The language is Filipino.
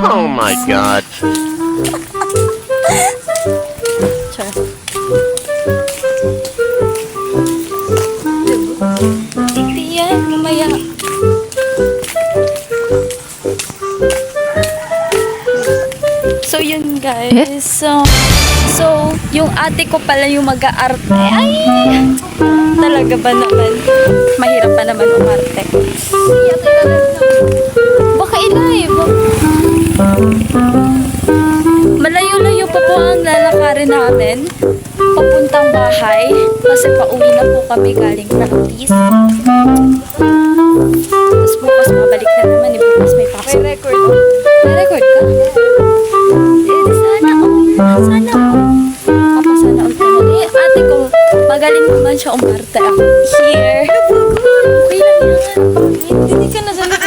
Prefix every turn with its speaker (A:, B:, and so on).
A: Oh my god.
B: Hindi yan, mamaya. So yun guys. So, so yung ate ko pala yung mag-aarte. Ay! Talaga ba naman? Mahirap pa naman umarte. Malayo-layo pa po ang lalakarin namin. Papuntang bahay. Kasi pauwi na po kami galing practice. Tapos bukas mabalik na naman. Eh, bukas may pasok. May record oh. May record ka? Eh, sana oh. Sana oh. Papa, sana ka na. Eh, ate ko, magaling naman siya umarte. Ako, here. Okay lang yan.